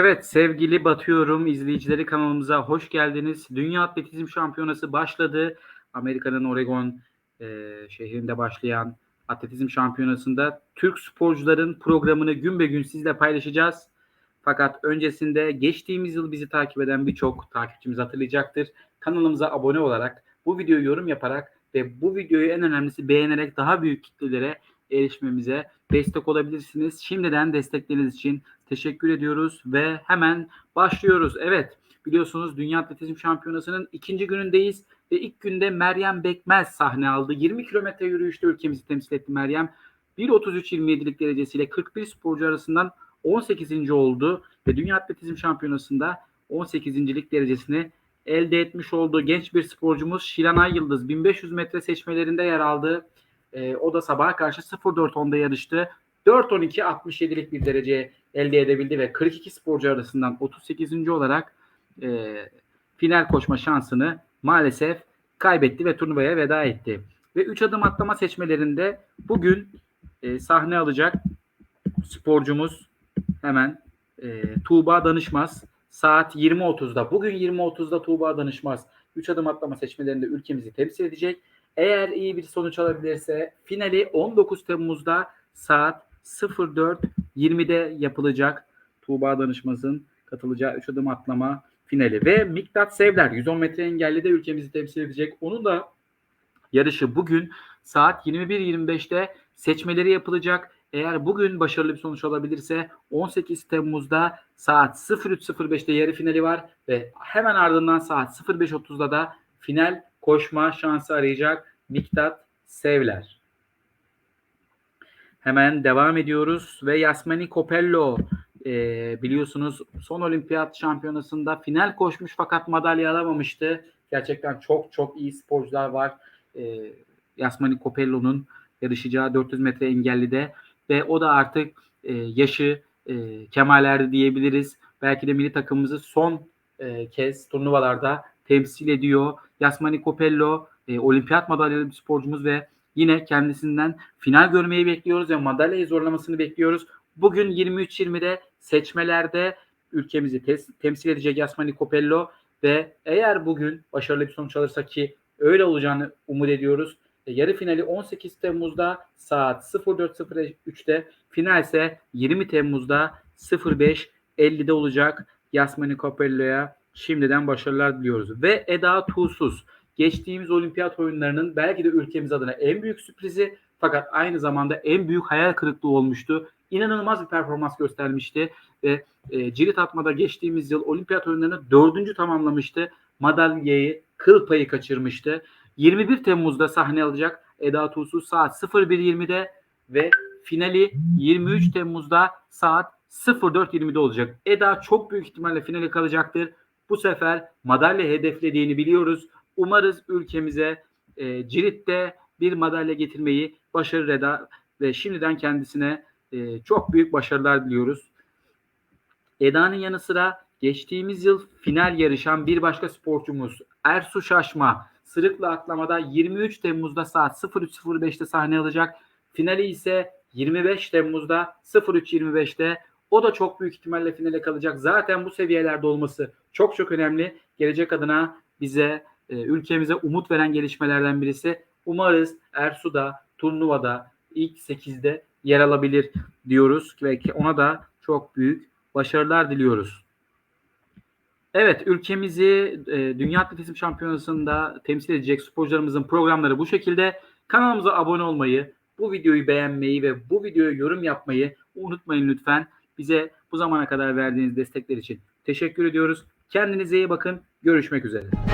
Evet sevgili Batıyorum izleyicileri kanalımıza hoş geldiniz. Dünya Atletizm Şampiyonası başladı. Amerika'nın Oregon e, şehrinde başlayan atletizm şampiyonasında Türk sporcuların programını gün be gün sizle paylaşacağız. Fakat öncesinde geçtiğimiz yıl bizi takip eden birçok takipçimiz hatırlayacaktır. Kanalımıza abone olarak, bu videoyu yorum yaparak ve bu videoyu en önemlisi beğenerek daha büyük kitlelere erişmemize destek olabilirsiniz. Şimdiden destekleriniz için teşekkür ediyoruz ve hemen başlıyoruz. Evet biliyorsunuz Dünya Atletizm Şampiyonası'nın ikinci günündeyiz ve ilk günde Meryem Bekmez sahne aldı. 20 kilometre yürüyüşte ülkemizi temsil etti Meryem. 1.33-27'lik derecesiyle 41 sporcu arasından 18. oldu ve Dünya Atletizm Şampiyonası'nda 18.lik derecesini elde etmiş oldu. Genç bir sporcumuz Şilanay Yıldız 1500 metre seçmelerinde yer aldı. E, o da sabaha karşı 0.4.10'da yarıştı. 4.12.67'lik bir derece elde edebildi ve 42 sporcu arasından 38. olarak e, final koşma şansını maalesef kaybetti ve turnuvaya veda etti. Ve 3 adım atlama seçmelerinde bugün e, sahne alacak sporcumuz hemen e, Tuğba Danışmaz saat 20.30'da. Bugün 20.30'da Tuğba Danışmaz 3 adım atlama seçmelerinde ülkemizi temsil edecek. Eğer iyi bir sonuç alabilirse finali 19 Temmuz'da saat 04.20'de yapılacak Tuğba Danışmaz'ın katılacağı 3 adım atlama finali. Ve Miktat Sevler 110 metre engelli de ülkemizi temsil edecek. Onun da yarışı bugün saat 21.25'te seçmeleri yapılacak. Eğer bugün başarılı bir sonuç alabilirse 18 Temmuz'da saat 03.05'te yarı finali var ve hemen ardından saat 05.30'da da final koşma şansı arayacak Miktat Sevler. Hemen devam ediyoruz ve Yasmani Copello e, biliyorsunuz son olimpiyat şampiyonasında final koşmuş fakat madalya alamamıştı. Gerçekten çok çok iyi sporcular var. E, Yasmani Copello'nun yarışacağı 400 metre engelli de ve o da artık e, yaşı e, kemalerde diyebiliriz. Belki de milli takımımızı son e, kez turnuvalarda temsil ediyor. Yasmani Copello e, olimpiyat madalyalı bir sporcumuz ve yine kendisinden final görmeyi bekliyoruz ve madalyayı zorlamasını bekliyoruz. Bugün 23-20'de seçmelerde ülkemizi tes- temsil edecek Yasmani Copello ve eğer bugün başarılı bir sonuç alırsa ki öyle olacağını umut ediyoruz. E, yarı finali 18 Temmuz'da saat 04.03'te final ise 20 Temmuz'da 05.50'de olacak Yasmani Copello'ya şimdiden başarılar diliyoruz. Ve Eda Tuğsuz geçtiğimiz olimpiyat oyunlarının belki de ülkemiz adına en büyük sürprizi fakat aynı zamanda en büyük hayal kırıklığı olmuştu. İnanılmaz bir performans göstermişti ve e, cirit atmada geçtiğimiz yıl olimpiyat oyunlarını dördüncü tamamlamıştı. Madalyayı kıl payı kaçırmıştı. 21 Temmuz'da sahne alacak Eda Tuğsuz saat 01.20'de ve finali 23 Temmuz'da saat 04.20'de olacak. Eda çok büyük ihtimalle finale kalacaktır. Bu sefer madalya hedeflediğini biliyoruz. Umarız ülkemize e, Cirit'te bir madalya getirmeyi başarır Eda ve şimdiden kendisine e, çok büyük başarılar diliyoruz. Eda'nın yanı sıra geçtiğimiz yıl final yarışan bir başka sporcumuz Ersu Şaşma Sırıklı atlamada 23 Temmuz'da saat 03.05'te sahne alacak. Finali ise 25 Temmuz'da 03.25'te o da çok büyük ihtimalle finale kalacak. Zaten bu seviyelerde olması çok çok önemli. Gelecek adına bize, e, ülkemize umut veren gelişmelerden birisi. Umarız Ersu da turnuvada ilk 8'de yer alabilir diyoruz ve ona da çok büyük başarılar diliyoruz. Evet, ülkemizi e, Dünya Atletizm Şampiyonası'nda temsil edecek sporcularımızın programları bu şekilde. Kanalımıza abone olmayı, bu videoyu beğenmeyi ve bu videoya yorum yapmayı unutmayın lütfen. Bize bu zamana kadar verdiğiniz destekler için teşekkür ediyoruz. Kendinize iyi bakın. Görüşmek üzere.